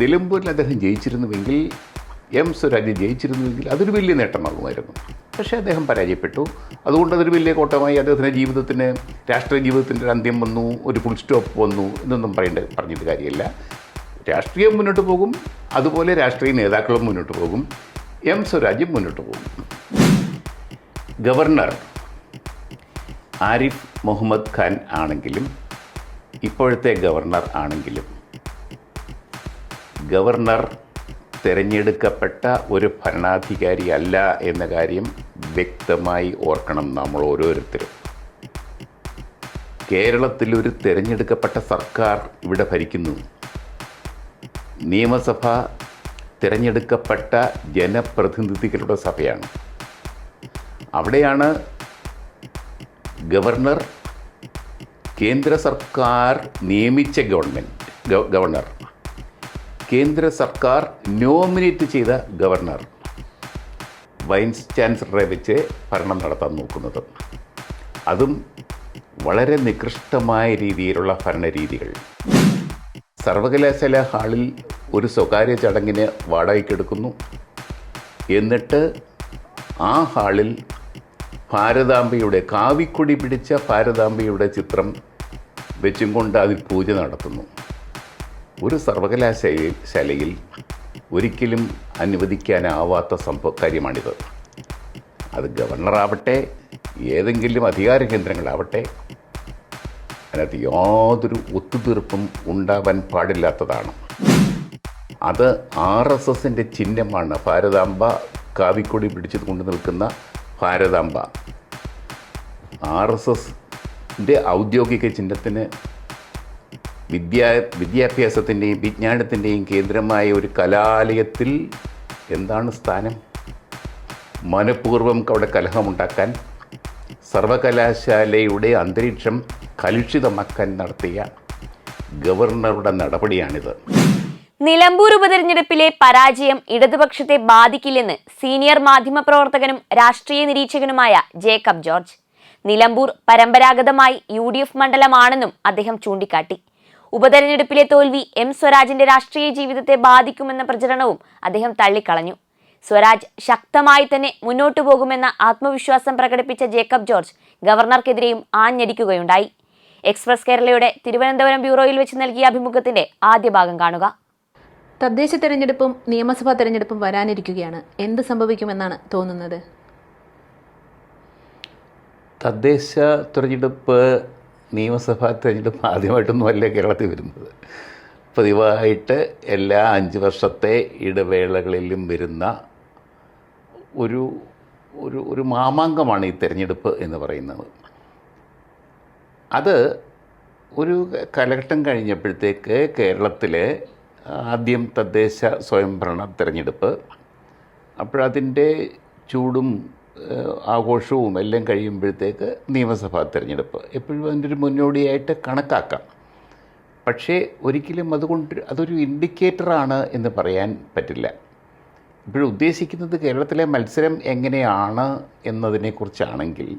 നിലമ്പൂരിൽ അദ്ദേഹം ജയിച്ചിരുന്നുവെങ്കിൽ എം സ്വരാജ് ജയിച്ചിരുന്നുവെങ്കിൽ അതൊരു വലിയ നേട്ടമാകുമായിരുന്നു. പക്ഷേ അദ്ദേഹം പരാജയപ്പെട്ടു. അതുകൊണ്ട് അതൊരു വലിയ കോട്ടമായി അദ്ദേഹത്തിന്റെ ജീവിതത്തിന് രാഷ്ട്രീയ ജീവിതത്തിന്റെ ഒരു അന്ത്യം വന്നു ഒരു ഫുൾ സ്റ്റോപ്പ് വന്നു എന്നൊന്നും പറയേണ്ട പറഞ്ഞിട്ട് കാര്യമില്ല. രാഷ്ട്രീയം മുന്നോട്ട് പോകും അതുപോലെ രാഷ്ട്രീയ നേതാക്കളും മുന്നോട്ട് പോകും എം സ്വരാജും മുന്നോട്ട് പോകും. ഗവർണർ ആരിഫ് മുഹമ്മദ് ഖാൻ ആണെങ്കിലും ഇപ്പോഴത്തെ ഗവർണർ ആണെങ്കിലും ഗവർണർ തിരഞ്ഞെടുക്കപ്പെട്ട ഒരു ഭരണാധികാരി അല്ല എന്ന കാര്യം വ്യക്തമായി ഓർക്കണം നമ്മൾ ഓരോരുത്തരും. കേരളത്തിൽ ഒരു തിരഞ്ഞെടുക്കപ്പെട്ട സർക്കാർ ഇവിടെ ഭരിക്കുന്നു. നിയമസഭ തിരഞ്ഞെടുക്കപ്പെട്ട ജനപ്രതിനിധികളുടെ സഭയാണ്. അവിടെയാണ് ഗവർണർ കേന്ദ്ര സർക്കാർ നിയമിച്ച ഗവൺമെന്റ് ഗവർണർ. കേന്ദ്ര സർക്കാർ നോമിനേറ്റ് ചെയ്ത ഗവർണർ. വൈസ് ചാൻസലറെ വെച്ച് ഭരണം നടത്താൻ നോക്കുന്നത്. അതും വളരെ നികൃഷ്ടമായ രീതിയിലുള്ള ഭരണരീതികൾ. സർവകലാശാല ഹാളിൽ ഒരു സ്വകാര്യ ചടങ്ങിന് വാടകയ്ക്കെടുക്കുന്നു എന്നിട്ട് ആ ഹാളിൽ ഭാരതാംബയുടെ കാവിക്കൊടി പിടിച്ച ഭാരതാംബയുടെ ചിത്രം വെച്ചും കൊണ്ട് അതിൽ പൂജ നടത്തുന്നു. ഒരു സർവകലാശാലയിൽ ശാലയിൽ ഒരിക്കലും അനുവദിക്കാനാവാത്ത സംഭവ കാര്യമാണിത്. അത് ഗവർണറാവട്ടെ ഏതെങ്കിലും അധികാര കേന്ദ്രങ്ങളാവട്ടെ അതിനകത്ത് യാതൊരു ഒത്തുതീർപ്പും ഉണ്ടാവാൻ പാടില്ലാത്തതാണ്. അത് ആർ എസ് എസിന്റെ ചിഹ്നമാണ്. ഭാരതാംബ കാവിക്കൊടി പിടിച്ചത് കൊണ്ട് നിൽക്കുന്ന ഭാരതാംബ. ആർ എസ് എസിന്റെ ഔദ്യോഗിക ചിഹ്നത്തിന് വിദ്യാ വിദ്യാഭ്യാസത്തിന്റെയും വിജ്ഞാനത്തിന്റെയും കേന്ദ്രമായ ഒരു കലാലയത്തിൽ എന്താണ് സ്ഥാനം? മനഃപൂർവം അവിടെ കലഹമുണ്ടാക്കാൻ സർവകലാശാലയുടെ അന്തരീക്ഷം കലുഷിതമാക്കാൻ നടത്തിയ ഗവർണറുടെ നടപടിയാണിത്. നിലമ്പൂർ ഉപതെരഞ്ഞെടുപ്പിലെ പരാജയം ഇടതുപക്ഷത്തെ ബാധിക്കില്ലെന്ന് സീനിയർ മാധ്യമപ്രവർത്തകനും രാഷ്ട്രീയ നിരീക്ഷകനുമായ ജേക്കബ് ജോർജ്. നിലമ്പൂർ പരമ്പരാഗതമായി യു മണ്ഡലമാണെന്നും അദ്ദേഹം ചൂണ്ടിക്കാട്ടി. ഉപതെരഞ്ഞെടുപ്പിലെ തോൽവി എം സ്വരാജിന്റെ രാഷ്ട്രീയ ജീവിതത്തെ ബാധിക്കുമെന്ന പ്രചരണവും അദ്ദേഹം തള്ളിക്കളഞ്ഞു. സ്വരാജ് ശക്തമായി തന്നെ മുന്നോട്ടു പോകുമെന്ന ആത്മവിശ്വാസം പ്രകടിപ്പിച്ച ജേക്കബ് ജോർജ് ഗവർണർക്കെതിരെയും ആഞ്ഞടിക്കുകയുണ്ടായി. എക്സ്പ്രസ് കേരളയുടെ തിരുവനന്തപുരം ബ്യൂറോയിൽ വെച്ച് നൽകിയ അഭിമുഖത്തിന്റെ ആദ്യ ഭാഗം കാണുക. തദ്ദേശ തെരഞ്ഞെടുപ്പും നിയമസഭാ തെരഞ്ഞെടുപ്പും വരാനിരിക്കുകയാണ്. എന്ത് സംഭവിക്കുമെന്നാണ് തോന്നുന്നത്? തദ്ദേശ തിരഞ്ഞെടുപ്പ് നിയമസഭാ തെരഞ്ഞെടുപ്പ് ആദ്യമായിട്ടൊന്നും അല്ല കേരളത്തിൽ വരുന്നത്? പതിവായിട്ട് എല്ലാ അഞ്ച് വർഷത്തെ ഇടവേളകളിലും വരുന്ന ഒരു ഒരു ഒരു മാമാങ്കമാണ് ഈ തെരഞ്ഞെടുപ്പ് എന്ന് പറയുന്നത്. അത് ഒരു കാലഘട്ടം കഴിഞ്ഞപ്പോഴത്തേക്ക് കേരളത്തിലെ ആദ്യം തദ്ദേശ സ്വയംഭരണ തിരഞ്ഞെടുപ്പ് അപ്പോഴതിന്റെ ചൂടും ആഘോഷവും എല്ലാം കഴിയുമ്പോഴത്തേക്ക് നിയമസഭാ തിരഞ്ഞെടുപ്പ്. എപ്പോഴും അതിന്റെ ഒരു മുന്നോടിയായിട്ട് കണക്കാക്കാം. പക്ഷേ ഒരിക്കലും അതുകൊണ്ട് അതൊരു ഇൻഡിക്കേറ്ററാണ് എന്ന് പറയാൻ പറ്റില്ല. ഇപ്പോഴും ഉദ്ദേശിക്കുന്നത് കേരളത്തിലെ മത്സരം എങ്ങനെയാണ് എന്നതിനെക്കുറിച്ചാണെങ്കിൽ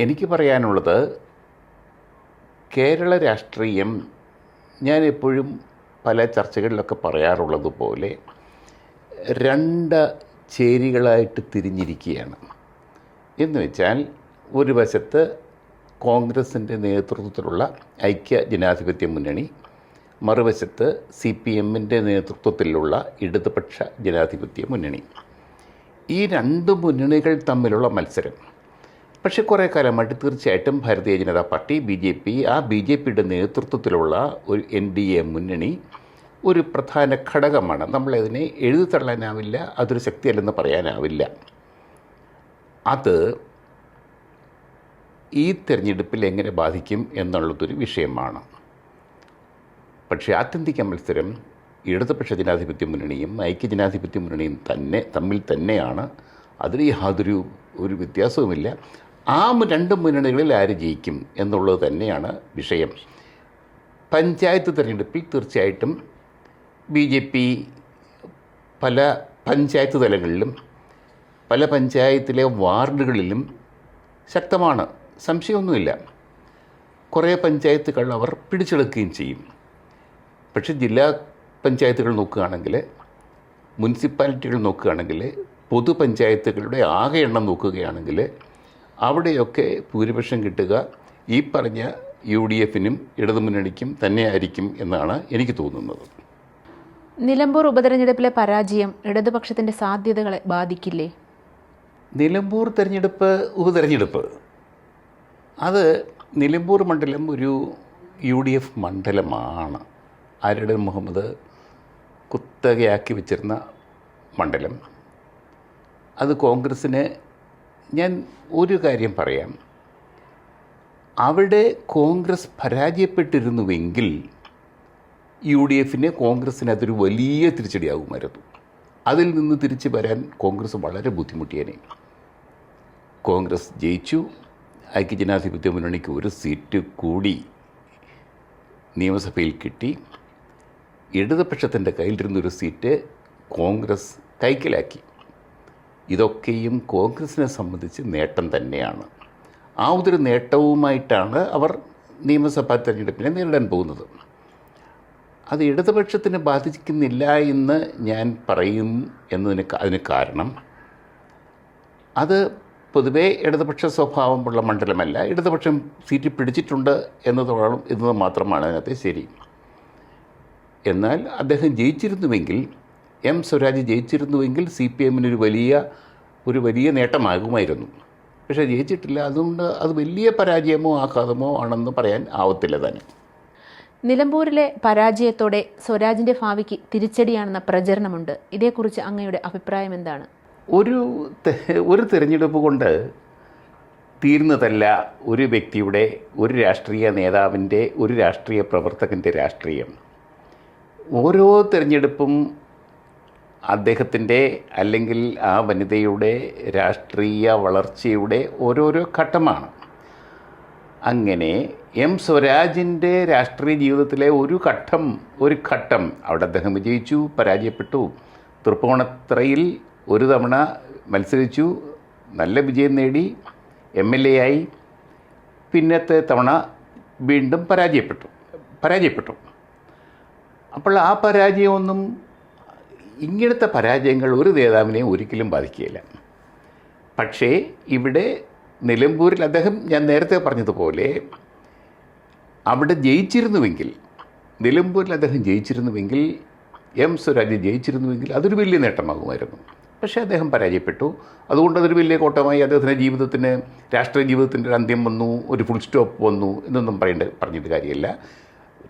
എനിക്ക് പറയാനുള്ളത് കേരള രാഷ്ട്രീയം ഞാൻ എപ്പോഴും പല ചർച്ചകളിലൊക്കെ പറയാറുള്ളതുപോലെ രണ്ട് ചേരികളായിട്ട് തിരിഞ്ഞിരിക്കുകയാണ്. എന്ന് വെച്ചാൽ ഒരു വശത്ത് കോൺഗ്രസിന്റെ നേതൃത്വത്തിലുള്ള ഐക്യ ജനാധിപത്യ മുന്നണി മറുവശത്ത് സി പി എമ്മിന്റെ നേതൃത്വത്തിലുള്ള ഇടതുപക്ഷ ജനാധിപത്യ മുന്നണി. ഈ രണ്ട് മുന്നണികൾ തമ്മിലുള്ള മത്സരം. പക്ഷേ കുറേ കാലമായിട്ട് തീർച്ചയായിട്ടും Bharatiya Janata party B J P ആ ബി ജെ പിയുടെ നേതൃത്വത്തിലുള്ള ഒരു എൻ ഡി എ മുന്നണി ഒരു പ്രധാന ഘടകമാണ്. നമ്മളതിനെ എഴുതി തള്ളാനാവില്ല അതൊരു ശക്തിയല്ലെന്ന് പറയാനാവില്ല. അത് ഈ തിരഞ്ഞെടുപ്പിൽ എങ്ങനെ ബാധിക്കും എന്നുള്ളതൊരു വിഷയമാണ്. പക്ഷേ ആത്യന്തിക മത്സരം ഇടതുപക്ഷ ജനാധിപത്യ മുന്നണിയും ഐക്യ ജനാധിപത്യ മുന്നണിയും തന്നെ തമ്മിൽ തന്നെയാണ്. അതിൽ യാതൊരു ഒരു വ്യത്യാസവുമില്ല. ആ രണ്ട് മുന്നണികളിൽ ആര് ജയിക്കും എന്നുള്ളത് തന്നെയാണ് വിഷയം. പഞ്ചായത്ത് തിരഞ്ഞെടുപ്പിൽ തീർച്ചയായിട്ടും ബി ജെ പി പല പഞ്ചായത്ത് തലങ്ങളിലും പല പഞ്ചായത്തിലെ വാർഡുകളിലും ശക്തമാണ്. സംശയമൊന്നുമില്ല. കുറേ പഞ്ചായത്തുകൾ അവർ പിടിച്ചെടുക്കുകയും ചെയ്യും. പക്ഷേ ജില്ലാ പഞ്ചായത്തുകൾ നോക്കുകയാണെങ്കിൽ മുനിസിപ്പാലിറ്റികൾ നോക്കുകയാണെങ്കിൽ പൊതുപഞ്ചായത്തുകളുടെ ആകെ എണ്ണം നോക്കുകയാണെങ്കിൽ അവിടെയൊക്കെ ഭൂരിപക്ഷം കിട്ടുക ഈ പറഞ്ഞ യു ഡി എഫിനും ഇടതുമുന്നണിക്കും തന്നെയായിരിക്കും എന്നാണ് എനിക്ക് തോന്നുന്നത്. നിലമ്പൂർ ഉപതെരഞ്ഞെടുപ്പിലെ പരാജയം ഇടതുപക്ഷത്തിന്റെ സാധ്യതകളെ ബാധിക്കില്ലേ? നിലമ്പൂർ തെരഞ്ഞെടുപ്പ് ഉപതെരഞ്ഞെടുപ്പ്. അത് നിലമ്പൂർ മണ്ഡലം ഒരു യു ഡി എഫ് മണ്ഡലമാണ്. ആരുടെ മുഹമ്മദ് കുത്തകയാക്കി വെച്ചിരുന്ന മണ്ഡലം. അത് കോൺഗ്രസ്സിന് ഞാൻ ഒരു കാര്യം പറയാം. അവിടെ കോൺഗ്രസ് പരാജയപ്പെട്ടിരുന്നുവെങ്കിൽ യു ഡി എഫിന് കോൺഗ്രസ്സിന് അതൊരു വലിയ തിരിച്ചടിയാകുമായിരുന്നു. അതിൽ നിന്ന് തിരിച്ചു വരാൻ കോൺഗ്രസ് വളരെ ബുദ്ധിമുട്ടിയേനെ. കോൺഗ്രസ് ജയിച്ചു. ഐക്യജനാധിപത്യ മുന്നണിക്ക് ഒരു സീറ്റ് കൂടി നിയമസഭയിൽ കിട്ടി. ഇടതുപക്ഷത്തിന്റെ കയ്യിലിരുന്നൊരു സീറ്റ് കോൺഗ്രസ് കൈക്കലാക്കി. ഇതൊക്കെയും കോൺഗ്രസിനെ സംബന്ധിച്ച് നേട്ടം തന്നെയാണ്. ആ ഒരു നേട്ടവുമായിട്ടാണ് അവർ നിയമസഭാ തെരഞ്ഞെടുപ്പിനെ നേരിടാൻ പോകുന്നത്. അത് ഇടതുപക്ഷത്തിന് ബാധിക്കുന്നില്ല എന്ന് ഞാൻ പറയും എന്നതിന് അതിന് കാരണം അത് പൊതുവേ ഇടതുപക്ഷ സ്വഭാവമുള്ള മണ്ഡലമല്ല. ഇടതുപക്ഷം സീറ്റ് പിടിച്ചിട്ടുണ്ട് എന്നതോളം എന്നത് മാത്രമാണ് അതിനകത്ത് ശരി. എന്നാൽ അദ്ദേഹം ജയിച്ചിരുന്നുവെങ്കിൽ എം സ്വരാജ് ജയിച്ചിരുന്നുവെങ്കിൽ സി പി എമ്മിനൊരു വലിയ ഒരു വലിയ നേട്ടമാകുമായിരുന്നു. പക്ഷേ ജയിച്ചിട്ടില്ല. അതുകൊണ്ട് അത് വലിയ പരാജയമോ ആഘാതമോ ആണെന്ന് പറയാൻ ആവത്തില്ല തന്നെ. നിലമ്പൂരിലെ പരാജയത്തോടെ സ്വരാജിന്റെ ഭാവിക്ക് തിരിച്ചടിയാണെന്ന പ്രചരണമുണ്ട്. ഇതേക്കുറിച്ച് അങ്ങയുടെ അഭിപ്രായം എന്താണ്? ഒരു ഒരു തിരഞ്ഞെടുപ്പ് കൊണ്ട് തീരുന്നതല്ല ഒരു വ്യക്തിയുടെ ഒരു രാഷ്ട്രീയ നേതാവിന്റെ ഒരു രാഷ്ട്രീയ പ്രവർത്തകന്റെ രാഷ്ട്രീയം. ഓരോ തിരഞ്ഞെടുപ്പും അദ്ദേഹത്തിന്റെ അല്ലെങ്കിൽ ആ വനിതയുടെ രാഷ്ട്രീയ വളർച്ചയുടെ ഓരോരോ ഘട്ടമാണ്. അങ്ങനെ എം സ്വരാജിന്റെ രാഷ്ട്രീയ ജീവിതത്തിലെ ഒരു ഘട്ടം ഒരു ഘട്ടം അവിടെ അദ്ദേഹം വിജയിച്ചു പരാജയപ്പെട്ടു. തൃപ്പൂണിത്തറയിൽ ഒരു തവണ മത്സരിച്ചു നല്ല വിജയം നേടി എം എൽ എ ആയി. പിന്നത്തെ തവണ വീണ്ടും പരാജയപ്പെട്ടു പരാജയപ്പെട്ടു. അപ്പോൾ ആ പരാജയമൊന്നും ഇങ്ങനത്തെ പരാജയങ്ങൾ ഒരു നേതാവിനെയും ഒരിക്കലും ബാധിക്കുകയില്ല. പക്ഷേ ഇവിടെ നിലമ്പൂരിൽ അദ്ദേഹം ഞാൻ നേരത്തെ പറഞ്ഞതുപോലെ അവിടെ ജയിച്ചിരുന്നുവെങ്കിൽ നിലമ്പൂരിൽ അദ്ദേഹം ജയിച്ചിരുന്നുവെങ്കിൽ എം സ്വരാജ് ജയിച്ചിരുന്നുവെങ്കിൽ അതൊരു വലിയ നേട്ടമാകുമായിരുന്നു. പക്ഷേ അദ്ദേഹം പരാജയപ്പെട്ടു. അതുകൊണ്ട് അതൊരു വലിയ കോട്ടമായി അദ്ദേഹത്തിന്റെ ജീവിതത്തിന് രാഷ്ട്രീയ ജീവിതത്തിന്റെ ഒരു അന്ത്യം വന്നു ഒരു ഫുൾ സ്റ്റോപ്പ് വന്നു എന്നൊന്നും പറയേണ്ട പറഞ്ഞിട്ട് കാര്യമില്ല.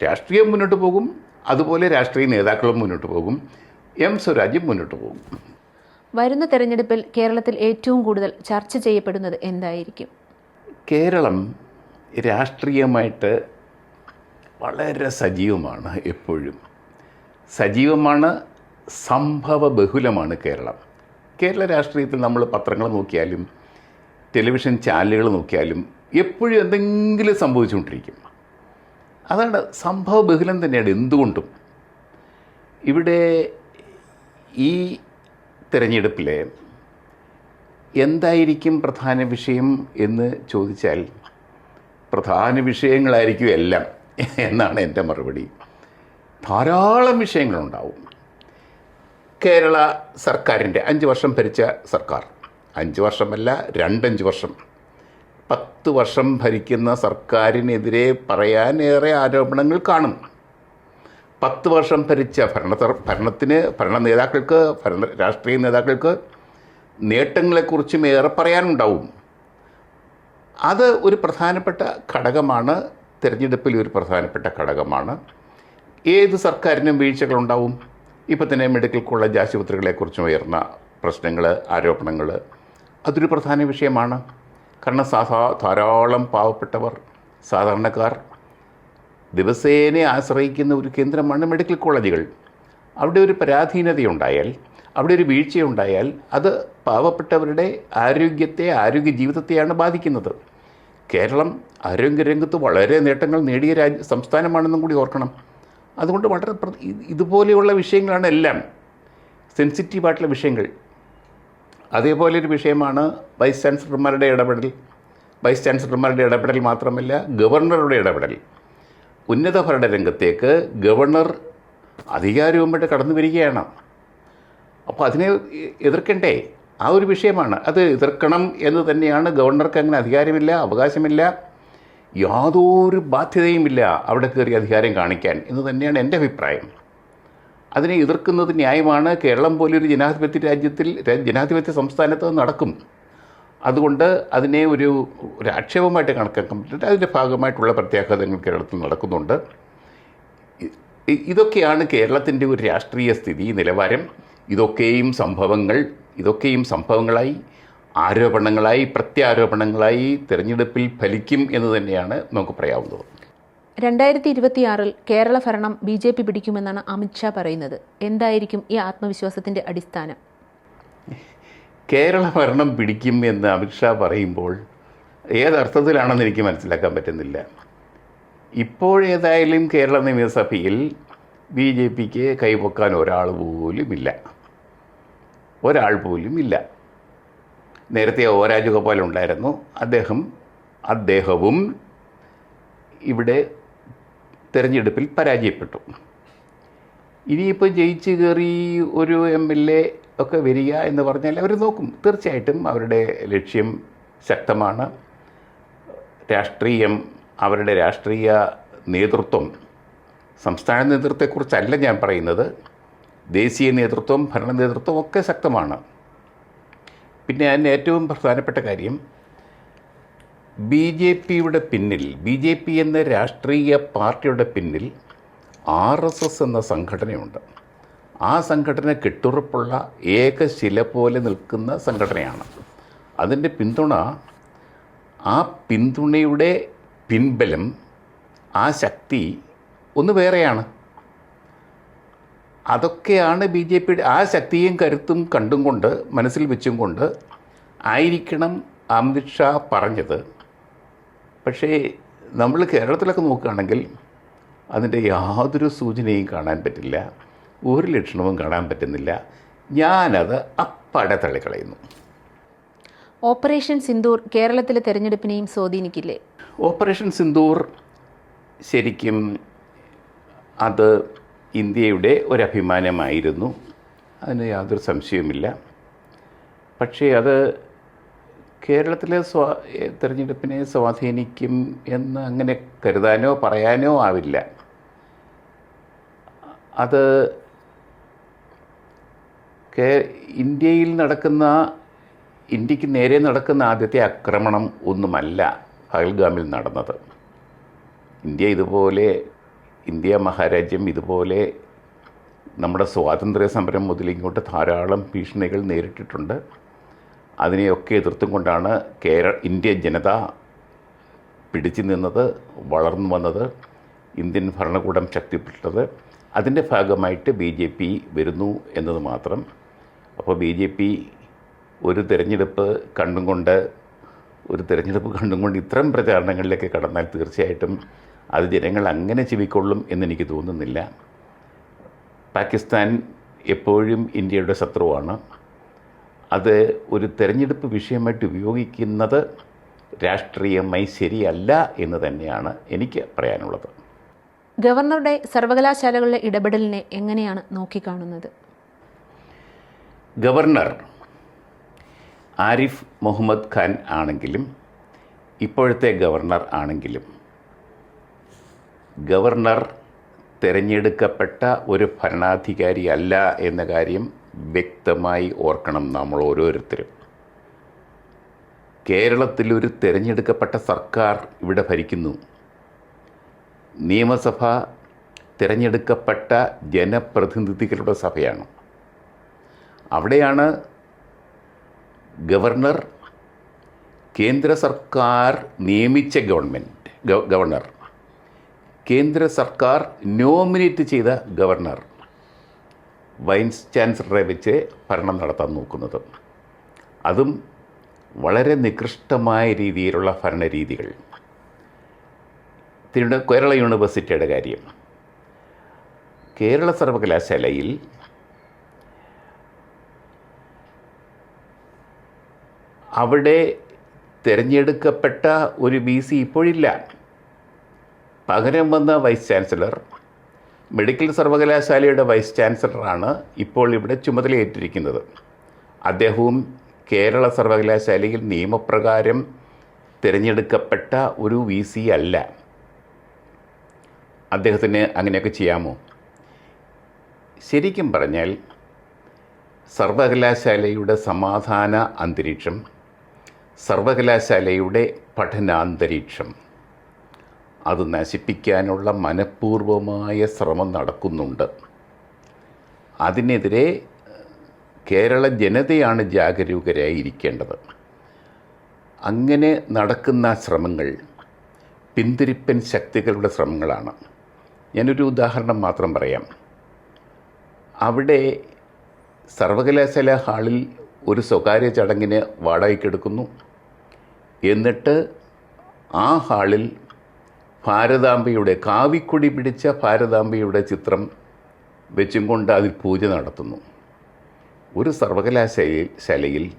രാഷ്ട്രീയം മുന്നോട്ട് പോകും അതുപോലെ രാഷ്ട്രീയ നേതാക്കളും മുന്നോട്ട് പോകും എം സ്വരാജ് മുന്നോട്ട് പോകും. വരുന്ന തെരഞ്ഞെടുപ്പിൽ കേരളത്തിൽ ഏറ്റവും കൂടുതൽ ചർച്ച ചെയ്യപ്പെടുന്നത് എന്തായിരിക്കും? കേരളം രാഷ്ട്രീയമായിട്ട് വളരെ സജീവമാണ് എപ്പോഴും. സജീവമാണ് സംഭവ ബഹുലമാണ് കേരളം. കേരള രാഷ്ട്രീയത്തിൽ നമ്മൾ പത്രങ്ങൾ നോക്കിയാലും ടെലിവിഷൻ ചാനലുകൾ നോക്കിയാലും എപ്പോഴും എന്തെങ്കിലും സംഭവിച്ചുകൊണ്ടിരിക്കും. അതാണ് സംഭവ ബഹുലം തന്നെയാണ് എന്തുകൊണ്ടും. ഇവിടെ ഈ തിരഞ്ഞെടുപ്പിൽ എന്തായിരിക്കും പ്രധാന വിഷയം എന്ന് ചോദിച്ചാൽ പ്രധാന വിഷയങ്ങളായിരിക്കും എല്ലാം. എന്നാണ് എന്റെ മറുപടി. ധാരാളം വിഷയങ്ങളുണ്ടാവും. കേരള സർക്കാരിന്റെ അഞ്ച് വർഷം ഭരിച്ച സർക്കാർ. അഞ്ച് വർഷമല്ല രണ്ടഞ്ച് വർഷം. പത്ത് വർഷം ഭരിക്കുന്ന സർക്കാരിനെതിരെ പറയാൻ ഏറെ ആരോപണങ്ങൾ കാണും. പത്ത് വർഷം ഭരിച്ച ഭരണ ഭരണത്തിന് ഭരണ നേതാക്കൾക്ക് ഭരണ രാഷ്ട്രീയ നേതാക്കൾക്ക് നേട്ടങ്ങളെക്കുറിച്ചും ഏറെ പറയാനുണ്ടാവും. അത് ഒരു പ്രധാനപ്പെട്ട ഘടകമാണ് തിരഞ്ഞെടുപ്പിൽ ഒരു പ്രധാനപ്പെട്ട ഘടകമാണ്. ഏത് സർക്കാരിനും വീഴ്ചകളുണ്ടാവും. ഇപ്പം തന്നെ മെഡിക്കൽ കോളേജ് ആശുപത്രികളെക്കുറിച്ചും ഉയർന്ന പ്രശ്നങ്ങൾ ആരോപണങ്ങൾ അതൊരു പ്രധാന വിഷയമാണ്. കാരണം സാധാ ധാരാളം പാവപ്പെട്ടവർ സാധാരണക്കാർ ദിവസേന ആശ്രയിക്കുന്ന ഒരു കേന്ദ്രമാണ് മെഡിക്കൽ കോളേജുകൾ. അവിടെ ഒരു പരാധീനതയുണ്ടായാൽ അവിടെ ഒരു വീഴ്ചയുണ്ടായാൽ അത് പാവപ്പെട്ടവരുടെ ആരോഗ്യത്തെ ആരോഗ്യ ജീവിതത്തെയാണ് ബാധിക്കുന്നത്. കേരളം ആരോഗ്യരംഗത്ത് വളരെ നേട്ടങ്ങൾ നേടിയ രാജ്യ സംസ്ഥാനമാണെന്നും കൂടി ഓർക്കണം. അതുകൊണ്ട് വളരെ ഇതുപോലെയുള്ള വിഷയങ്ങളാണ് എല്ലാം സെൻസിറ്റീവായിട്ടുള്ള വിഷയങ്ങൾ. അതേപോലെ ഒരു വിഷയമാണ് വൈസ് ചാൻസലർമാരുടെ ഇടപെടൽ. വൈസ് ചാൻസലർമാരുടെ ഇടപെടൽ മാത്രമല്ല ഗവർണറുടെ ഇടപെടൽ. ഉന്നത ഭരണ രംഗത്തേക്ക് ഗവർണർ അധികാരവുമായിട്ട് കടന്നു വരികയാണ് അപ്പോൾ അതിനെ എതിർക്കണ്ടേ? ആ ഒരു വിഷയമാണ്. അത് എതിർക്കണം എന്ന് തന്നെയാണ് ഗവർണർക്ക് അങ്ങനെ അധികാരമില്ല അവകാശമില്ല യാതൊരു ബാധ്യതയുമില്ല അവിടെ കയറി അധികാരം കാണിക്കാൻ എന്ന് തന്നെയാണ് എന്റെ അഭിപ്രായം. അതിനെ എതിർക്കുന്നത് ന്യായമാണ്. കേരളം പോലൊരു ജനാധിപത്യ രാജ്യത്തിൽ ജനാധിപത്യ സംസ്ഥാനത്ത് നടക്കും. അതുകൊണ്ട് അതിനെ ഒരു ഒരു ആക്ഷേപമായിട്ട് കണക്കാക്കാൻ പറ്റില്ല. അതിന്റെ ഭാഗമായിട്ടുള്ള പ്രത്യാഘാതങ്ങൾ കേരളത്തിൽ നടക്കുന്നുണ്ട്. ഇതൊക്കെയാണ് കേരളത്തിന്റെ ഒരു രാഷ്ട്രീയ സ്ഥിതി നിലവാരം. ഇതൊക്കെയും സംഭവങ്ങൾ ഇതൊക്കെയും സംഭവങ്ങളായി ആരോപണങ്ങളായി പ്രത്യാരോപണങ്ങളായി തിരഞ്ഞെടുപ്പിൽ ഫലിക്കും എന്ന് തന്നെയാണ് നമുക്ക് പറയാവുന്നത്. രണ്ടായിരത്തി ഇരുപത്തിയാറിൽ കേരള ഭരണം ബി ജെ പി പിടിക്കുമെന്നാണ് അമിത്ഷാ പറയുന്നത്. എന്തായിരിക്കും ഈ ആത്മവിശ്വാസത്തിന്റെ അടിസ്ഥാനം? കേരള ഭരണം പിടിക്കും എന്ന് അമിത്ഷാ പറയുമ്പോൾ ഏതർത്ഥത്തിലാണെന്ന് എനിക്ക് മനസ്സിലാക്കാൻ പറ്റുന്നില്ല. ഇപ്പോഴേതായാലും കേരള നിയമസഭയിൽ ബി ജെ പിക്ക് കൈപൊക്കാൻ ഒരാൾ പോലുമില്ല. ഒരാൾ പോലും ഇല്ല. നേരത്തെ ഒ രാജഗോപാൽ ഉണ്ടായിരുന്നു. അദ്ദേഹം അദ്ദേഹവും ഇവിടെ തിരഞ്ഞെടുപ്പിൽ പരാജയപ്പെട്ടു. ഇനിയിപ്പോൾ ജയിച്ച് കയറി ഒരു എം എൽ എ ഒക്കെ വരിക എന്ന് പറഞ്ഞാൽ അവർ നോക്കും. തീർച്ചയായിട്ടും അവരുടെ ലക്ഷ്യം ശക്തമാണ്. രാഷ്ട്രീയം അവരുടെ രാഷ്ട്രീയ നേതൃത്വം സംസ്ഥാന നേതൃത്വത്തെക്കുറിച്ചല്ല ഞാൻ പറയുന്നത്. ദേശീയ നേതൃത്വം ഭരണ നേതൃത്വം ഒക്കെ ശക്തമാണ്. പിന്നെ അതിന് ഏറ്റവും പ്രധാനപ്പെട്ട കാര്യം ബി ജെ പിയുടെ പിന്നിൽ ബി ജെ പി എന്ന രാഷ്ട്രീയ പാർട്ടിയുടെ പിന്നിൽ ആർ എസ് എസ് എന്ന സംഘടനയുണ്ട്. ആ സംഘടന കെട്ടുറപ്പുള്ള ഏകശില പോലെ നിൽക്കുന്ന സംഘടനയാണ്. അതിന്റെ പിന്തുണ ആ പിന്തുണയുടെ പിൻബലം ആ ശക്തി ഒന്ന് വേറെയാണ്. അതൊക്കെയാണ് ബി ജെ പിയുടെ ആ ശക്തിയും കരുത്തും കണ്ടും കൊണ്ട് മനസ്സിൽ വെച്ചും കൊണ്ട് ആയിരിക്കണം അമിത് ഷാ പറഞ്ഞത്. പക്ഷേ നമ്മൾ കേരളത്തിലൊക്കെ നോക്കുകയാണെങ്കിൽ അതിന്റെ യാതൊരു സൂചനയും കാണാൻ പറ്റില്ല ഒരു ലക്ഷണവും കാണാൻ പറ്റുന്നില്ല. ഞാനത് അപ്പടെ തള്ളിക്കളയുന്നു. ഓപ്പറേഷൻ സിന്ദൂർ കേരളത്തിലെ തെരഞ്ഞെടുപ്പിനെയും സ്വാധീനിക്കില്ലേ? ഓപ്പറേഷൻ സിന്ദൂർ ശരിക്കും അത് ഇന്ത്യയുടെ ഒരഭിമാനമായിരുന്നു. അതിന് യാതൊരു സംശയവുമില്ല. പക്ഷേ അത് കേരളത്തിലെ സ്വാ തിരഞ്ഞെടുപ്പിനെ സ്വാധീനിക്കും എന്ന് അങ്ങനെ കരുതാനോ പറയാനോ ആവില്ല. അത് കേ ഇന്ത്യയിൽ നടക്കുന്ന ഇന്ത്യയ്ക്ക് നേരെ നടക്കുന്ന ആദ്യത്തെ ആക്രമണം ഒന്നുമല്ല പഹൽഗാമിൽ നടന്നത്. ഇന്ത്യ ഇതുപോലെ ഇന്ത്യ മഹാരാജ്യം ഇതുപോലെ നമ്മുടെ സ്വാതന്ത്ര്യ സമരം മുതൽ ഇങ്ങോട്ട് ധാരാളം ഭീഷണികൾ നേരിട്ടിട്ടുണ്ട്. അതിനെയൊക്കെ എതിർത്തും കൊണ്ടാണ് കേരള ഇന്ത്യൻ ജനത പിടിച്ചു നിന്നത് വളർന്നു വന്നത് ഇന്ത്യൻ ഭരണകൂടം ശക്തിപ്പെട്ടത്. അതിന്റെ ഭാഗമായിട്ട് ബി ജെ പി വരുന്നു എന്നത് മാത്രം. അപ്പോൾ ബി ജെ പി ഒരു തിരഞ്ഞെടുപ്പ് കണ്ടും കൊണ്ട് ഒരു തിരഞ്ഞെടുപ്പ് കണ്ടും കൊണ്ട് ഇത്തരം പ്രചാരണങ്ങളിലേക്ക് കടന്നാൽ തീർച്ചയായിട്ടും അത് ജനങ്ങൾ അങ്ങനെ ചെവിക്കൊള്ളും എന്നെനിക്ക് തോന്നുന്നില്ല. പാകിസ്ഥാൻ എപ്പോഴും ഇന്ത്യയുടെ ശത്രുവാണ്. അത് ഒരു തെരഞ്ഞെടുപ്പ് വിഷയമായിട്ട് ഉപയോഗിക്കുന്നത് രാഷ്ട്രീയമായി ശരിയല്ല എന്ന് തന്നെയാണ് എനിക്ക് പറയാനുള്ളത്. ഗവർണറുടെ സർവകലാശാലകളിലെ ഇടപെടലിനെ എങ്ങനെയാണ് നോക്കിക്കാണുന്നത്? ഗവർണർ ആരിഫ് മുഹമ്മദ് ഖാൻ ആണെങ്കിലും ഇപ്പോഴത്തെ ഗവർണർ ആണെങ്കിലും ഗവർണർ തിരഞ്ഞെടുക്കപ്പെട്ട ഒരു ഭരണാധികാരി അല്ല എന്ന കാര്യം വ്യക്തമായി ഓർക്കണം നമ്മൾ ഓരോരുത്തരും. കേരളത്തിൽ ഒരു തിരഞ്ഞെടുക്കപ്പെട്ട സർക്കാർ ഇവിടെ ഭരിക്കുന്നു. നിയമസഭ തിരഞ്ഞെടുക്കപ്പെട്ട ജനപ്രതിനിധികളുടെ സഭയാണ്. അവിടെയാണ് ഗവർണർ കേന്ദ്ര സർക്കാർ നിയമിച്ച ഗവൺമെന്റ് ഗവർണർ. കേന്ദ്ര സർക്കാർ നോമിനേറ്റ് ചെയ്ത ഗവർണർ വൈസ് ചാൻസലറെ വെച്ച് ഭരണം നടത്താൻ നോക്കുന്നത്. അതും വളരെ നികൃഷ്ടമായ രീതിയിലുള്ള ഭരണരീതികൾ. തിരുവന കേരള യൂണിവേഴ്സിറ്റിയുടെ കാര്യം. കേരള സർവകലാശാലയിൽ അവിടെ തിരഞ്ഞെടുക്കപ്പെട്ട ഒരു ബി സി ഇപ്പോഴില്ല. പകരം വന്ന വൈസ് ചാൻസലർ മെഡിക്കൽ സർവകലാശാലയുടെ വൈസ് ചാൻസലറാണ് ഇപ്പോൾ ഇവിടെ ചുമതലയേറ്റിരിക്കുന്നത്. അദ്ദേഹവും കേരള സർവകലാശാലയിൽ നിയമപ്രകാരം തിരഞ്ഞെടുക്കപ്പെട്ട ഒരു വി സി അല്ല. അദ്ദേഹത്തിന് അങ്ങനെയൊക്കെ ചെയ്യാമോ? ശരിക്കും പറഞ്ഞാൽ സർവകലാശാലയുടെ സമാധാന അന്തരീക്ഷം സർവകലാശാലയുടെ പഠനാന്തരീക്ഷം അത് നശിപ്പിക്കാനുള്ള മനഃപൂർവമായ ശ്രമം നടക്കുന്നുണ്ട്. അതിനെതിരെ കേരള ജനതയാണ് ജാഗരൂകരായിരിക്കേണ്ടത്. അങ്ങനെ നടക്കുന്ന ശ്രമങ്ങൾ പിന്തിരിപ്പൻ ശക്തികളുടെ ശ്രമങ്ങളാണ്. ഞാനൊരു ഉദാഹരണം മാത്രം പറയാം. അവിടെ സർവകലാശാല ഹാളിൽ ഒരു സ്വകാര്യ ചടങ്ങിന് വാടകയ്ക്കെടുക്കുന്നു എന്നിട്ട് ആ ഹാളിൽ ഭാരതാംബയുടെ കാവിക്കൊടി പിടിച്ച ഭാരതാംബയുടെ ചിത്രം വെച്ചും കൊണ്ട് അതിൽ പൂജ നടത്തുന്നു. ഒരു സർവകലാശാലയിൽ ശാലയിൽ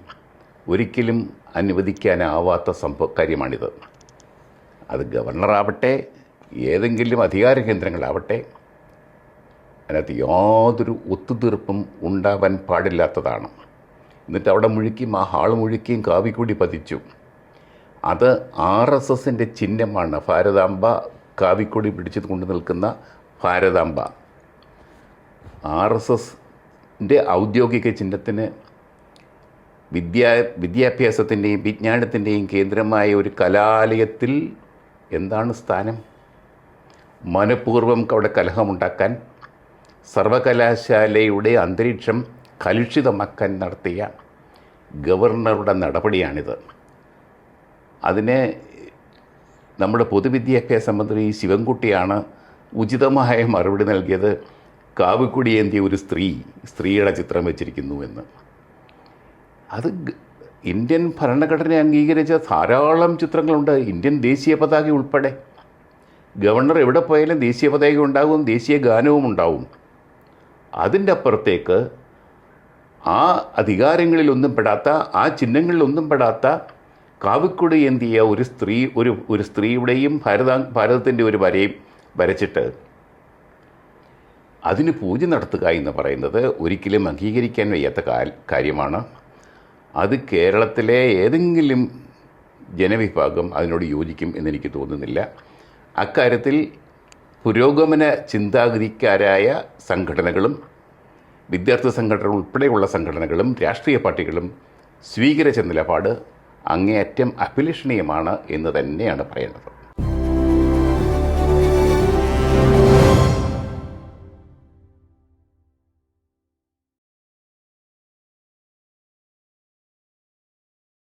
ഒരിക്കലും അനുവദിക്കാനാവാത്ത സംഭവ കാര്യമാണിത്. അത് ഗവർണറാവട്ടെ ഏതെങ്കിലും അധികാര കേന്ദ്രങ്ങളാവട്ടെ അതിനകത്ത് യാതൊരു ഒത്തുതീർപ്പും ഉണ്ടാവാൻ പാടില്ലാത്തതാണ്. എന്നിട്ട് അവിടെ മുഴുക്കിയും ആ ഹാൾ മുഴുക്കിയും കാവിക്കൂടി പതിച്ചു. അത് ആർ എസ് എസിന്റെ ചിഹ്നമാണ്. ഭാരതാംബ കാവിക്കൊടി പിടിച്ചു കൊണ്ട് നിൽക്കുന്ന ഭാരതാംബ. ആർ എസ് എസിന്റെ ഔദ്യോഗിക ചിഹ്നത്തിന് വിദ്യാ വിദ്യാഭ്യാസത്തിന്റെയും വിജ്ഞാനത്തിന്റെയും കേന്ദ്രമായ ഒരു കലാലയത്തിൽ എന്താണ് സ്ഥാനം? മനഃപൂർവം അവിടെ കലഹമുണ്ടാക്കാൻ സർവകലാശാലയുടെ അന്തരീക്ഷം കലുഷിതമാക്കാൻ നടത്തിയ ഗവർണറുടെ നടപടിയാണിത്. അതിന് നമ്മുടെ പൊതുവിദ്യാഭ്യാസ മന്ത്രി ശിവൻകുട്ടിയാണ് ഉചിതമായ മറുപടി നൽകിയത്. കാവിക്കുടിയേന്തിയ ഒരു സ്ത്രീ സ്ത്രീയുടെ ചിത്രം വെച്ചിരിക്കുന്നു എന്ന്. അത് ഇന്ത്യൻ ഭരണഘടന അംഗീകരിച്ച ധാരാളം ചിത്രങ്ങളുണ്ട്. ഇന്ത്യൻ ദേശീയ പതാക ഉൾപ്പെടെ. ഗവർണർ എവിടെ പോയാലും ദേശീയ പതാക ഉണ്ടാവും ദേശീയ ഗാനവും ഉണ്ടാവും. അതിന്റെ അപ്പുറത്തേക്ക് ആ അധികാരങ്ങളിലൊന്നും പെടാത്ത ആ ചിഹ്നങ്ങളിലൊന്നും പെടാത്ത കാവിക്കുടി എന്തിയ ഒരു സ്ത്രീ ഒരു ഒരു സ്ത്രീയുടെയും ഭാരത ഭാരതത്തിന്റെ ഒരു വരയും വരച്ചിട്ട് അതിന് പൂജ നടത്തുക എന്ന് പറയുന്നത് ഒരിക്കലും അംഗീകരിക്കാൻ വയ്യാത്ത കാര്യമാണ്. അത് കേരളത്തിലെ ഏതെങ്കിലും ജനവിഭാഗം അതിനോട് യോജിക്കും എന്നെനിക്ക് തോന്നുന്നില്ല. അക്കാര്യത്തിൽ പുരോഗമന ചിന്താഗതിക്കാരായ സംഘടനകളും വിദ്യാർത്ഥി സംഘടന ഉൾപ്പെടെയുള്ള സംഘടനകളും രാഷ്ട്രീയ പാർട്ടികളും സ്വീകരിച്ച നിലപാട് അങ്ങേയറ്റം അഭിലഷണീയമാണ് എന്ന് തന്നെയാണ് പറയേണ്ടത്.